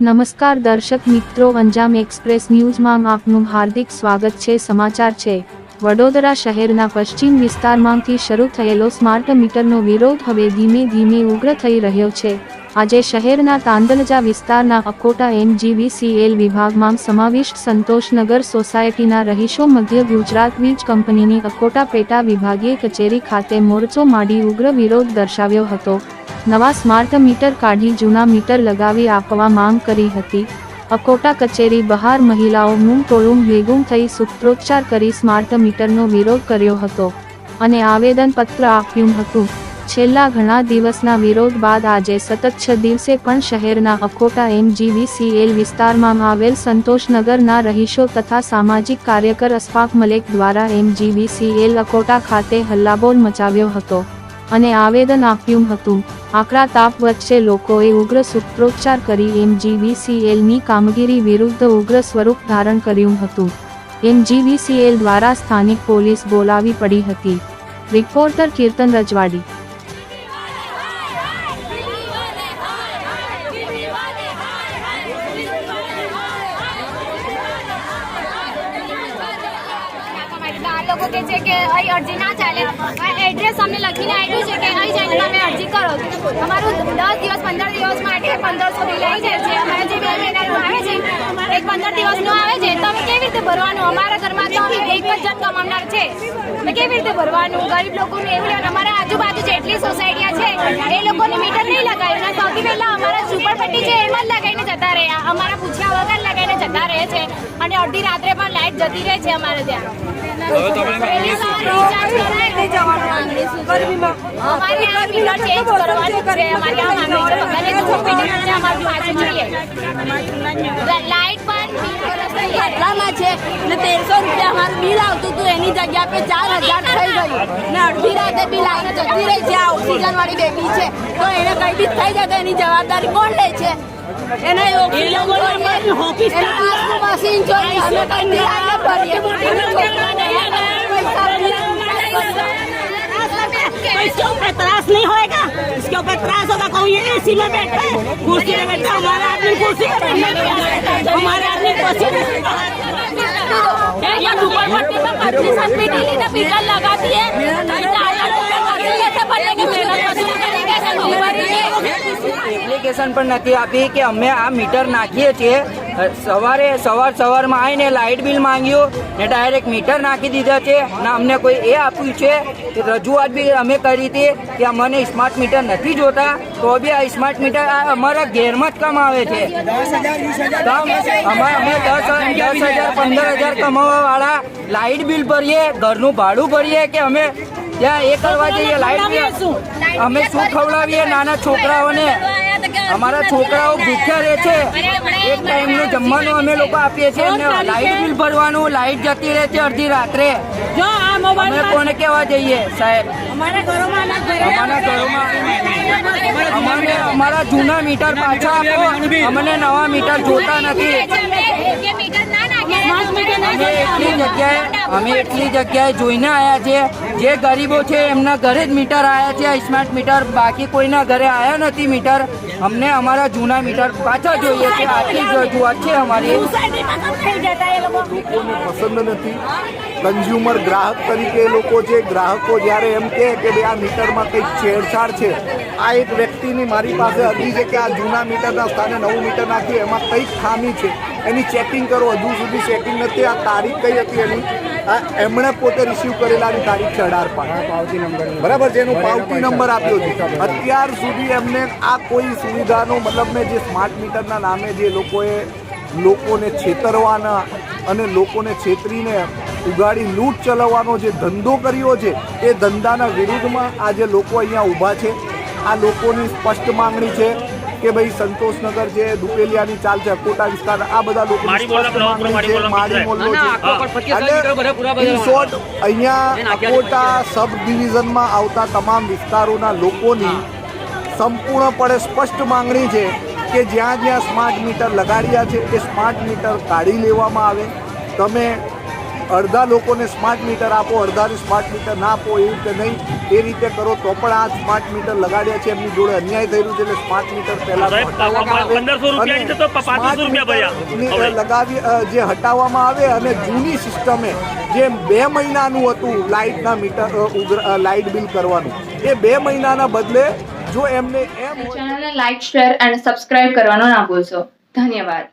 નમસ્કાર દર્શક મિત્રો અંજામ એક્સપ્રેસ ન્યૂઝમાં આપનું હાર્દિક સ્વાગત છે. સમાચાર છે. વડોદરા શહેરના પશ્ચિમ વિસ્તારમાંથી શરૂ થયેલો સ્માર્ટ મીટરનો વિરોધ હવે ધીમે ધીમે ઉગ્ર થઈ રહ્યો છે. આજે શહેરના તાંદલજા વિસ્તારના અકોટા એનજીવીસીએલ વિભાગમાં સમાવિષ્ટ સંતોષનગર સોસાયટીના રહીશો મધ્ય ગુજરાત વીજ કંપનીની અકોટા પેટા વિભાગીય કચેરી ખાતે મોરચો માંડી ઉગ્ર વિરોધ દર્શાવ્યો હતો. નવા સ્માર્ટ મીટર કાઢી જૂના મીટર લગાવી આપવા માંગ કરી હતી. અકોટા કચેરી બહાર મહિલાઓનું ટોળું ભેગું થઈ સૂત્રોચ્ચાર કરી સ્માર્ટ મીટરનો વિરોધ કર્યો હતો અને આવેદનપત્ર આપ્યું હતું. છેલ્લા ઘણા દિવસના વિરોધ બાદ આજે સતત છ દિવસે પણ શહેરના અકોટા એમજીવીસીએલ વિસ્તારમાં આવેલ સંતોષનગરના રહીશો તથા સામાજિક કાર્યકર અશફાક મલેક દ્વારા એમજીવીસીએલ અકોટા ખાતે હલ્લાબોલ મચાવ્યો હતો અને આવેદન આપ્યું હતું. આકરા તાપ વચ્ચે લોકોએ ઉગ્ર સૂત્રોચ્ચાર કરી એમજીવીસીએલની કામગીરી વિરુદ્ધ ઉગ્ર સ્વરૂપ ધારણ કર્યું હતું. એમજીવીસીએલ દ્વારા સ્થાનિક પોલીસ બોલાવી પડી હતી. રિપોર્ટર કીર્તન રજવાડી. અરજી ના ચાલે. એડ્રેસ અમને લખીને આપ્યું છે કે અહીં જઈને તમે અરજી કરો અમારું દસ દિવસ, પંદર દિવસ માટે પંદરસો બિલ આવી જાય છે. અમારે જે બે મહિનાનું આવે છે, એક પંદર દિવસનું આવે છે, તો અમે કેવી રીતે ભરવાનું? અમારા ઘરમાં તો એક જ જણ કમાવનાર છે. અમે કેવી રીતે ભરવાનું? ગરીબ લોકોને એવું લેવાનું અમારા આજુબાજુ જેટલી સોસાયટીયા છે, એ લોકોને મીટર નહીં લગાવ્યું સૌથી પહેલાં અમારા ઝુંપડપટ્ટી છે, એમાં જ લગાવીને જતા રહ્યા. અમારા પૂછ્યા વગર લગાવીને જતા રહે છે. અને અડધી રાત્રે પણ લાઈટ જતી રહે છે અમારે ત્યાં. લાઈટ પણ ખતરામાં છે. ને તેરસો રૂપિયા અમારું બિલ આવતું હતું. એની જગ્યા પે ચાર હજાર થઈ ગયું. ને અડધી રાતે બિલ આવીને જતી રહી છે. આ ઓક્સિજન વાળી બેબી છે. તો એને કઈ બી થઈ જાય તો એની જવાબદારી કોણ લે છે? એને ઓક્સિજન मशीन चोरी हमें इसके ऊपर त्रास नहीं होएगा इसके ऊपर त्रास होगा कौन ये एसी में बैठता कुर्सी में बैठा हमारा आदमी कुर्सी में बैठता आदमी कुर्सी में लगाती એપ્લિકેશન પણ નથી આપી કે અમે આ મીટર નાખીએ છીએ. સવારે, સવાર, સવારમાં આવીને લાઇટ બિલ માંગ્યું ને ડાયરેક્ટ મીટર નાખી દીધા છે. અને અમને કોઈ એ આપ્યું છે કે રજૂઆત બી અમે કરી હતી કે અમને સ્માર્ટ મીટર નથી જોતા, તો બી આ સ્માર્ટ મીટર અમારા ઘેરમાં જ કમાવે છે. અમે દસ દસ હજાર, પંદર હજાર કમાવા વાળા લાઇટ બિલ ભરીએ, ઘરનું ભાડું ભરીએ કે અમે ત્યાં એ કરવા જઈએ. લાઈટ અમે શું ખવડાવીએ નાના છોકરાઓને? અમારા છોકરાઓ ભૂખ્યા રહે છે. એક ટાઈમનું જમવાનું અમે લોકો આપીએ છીએ. અને લાઇટ બિલ ભરવાનું લાઇટ જતી રહે છે અડધી રાત્રે. અમે કોને કહેવા જઈએ સાહેબ? અમારા અમારા જૂના મીટર પાછા આપો. અમને નવા મીટર જોતા નથી. અમે એટલી જગ્યાએ અમે એટલી જગ્યાએ જોઈને આવ્યા છીએ. જે ગરીબો છે, એમના ઘરે જ મીટર આવ્યા છે, આ સ્માર્ટ મીટર બાકી કોઈના ઘરે આવ્યા નથી મીટર. અમને અમારા જૂના મીટર પાછા જોઈએ છે. આટલી જ રજૂઆત છે અમારી. લોકોને પસંદ નથી. કન્ઝ્યુમર ગ્રાહક તરીકે લોકો છે, ગ્રાહકો જ્યારે એમ કહે કે ભાઈ આ મીટરમાં કંઈક છેડછાડ છે. આ એક વ્યક્તિની મારી પાસે અરજી છે કે આ જૂના મીટરના સ્થાને નવું મીટર નાખ્યું, એમાં કંઈક ખામી છે. એની ચેકિંગ કરો. હજુ સુધી ચેકિંગ નથી. આ તારીખ કઈ હતી એની? આ એમણે પોતે રિસીવ કરેલાની તારીખ છે અઢાર પાવતી નંબર બરાબર છે એનો પાવતી નંબર આપ્યો છે. અત્યાર સુધી એમને આ કોઈ સુવિધાનો મતલબ મેં જે સ્માર્ટ મીટરના નામે જે લોકોએ લોકોને છેતરવાના અને લોકોને છેતરીને ઉગાડી લૂંટ ચલાવવાનો જે ધંધો કર્યો છે એ ધંધાના વિરુદ્ધમાં આજે લોકો અહીંયા ઊભા છે. આ લોકોની સ્પષ્ટ માંગણી છે કે ભાઈ સંતોષનગર છે દુપેલિયાની ચાલ છે અકોટા વિસ્તાર આ બધા લોકોની સ્પષ્ટ માંગણી છે મારી મોલ્લો છે. અને short, અહીંયા અકોટા સબ ડિવિઝનમાં આવતા તમામ વિસ્તારોના લોકોની સંપૂર્ણપણે સ્પષ્ટ માંગણી છે કે જ્યાં જ્યાં સ્માર્ટ મીટર લગાડ્યા છે એ સ્માર્ટ મીટર કાઢી લેવામાં આવે. તમે અડધા લોકોને સ્માર્ટ મીટર આપો અડધાને સ્માર્ટ મીટર ના આપો એવી રીતે નહીં એ રીતે કરો તો પણ આ સ્માર્ટ મીટર લગાડ્યા છે એમની જોડે અન્યાય થઈ રહ્યું છે એટલે સ્માર્ટ મીટર પહેલા હટાવવામાં આવે. 1500 રૂપિયા અને છે તો 500 રૂપિયા ભર્યા. સ્માર્ટ મીટર હવે. લગાવી જે હટાવવામાં આવે અને જૂની સિસ્ટમે જે બે મહિનાનું હતું લાઇટના મીટર લાઇટ બિલ કરવાનું એ બે મહિનાના બદલે જો એમને એમ ચેનલને લાઇક શેર અને સબસ્ક્રાઇબ કરવાનો ના ભૂલશો ધન્યવાદ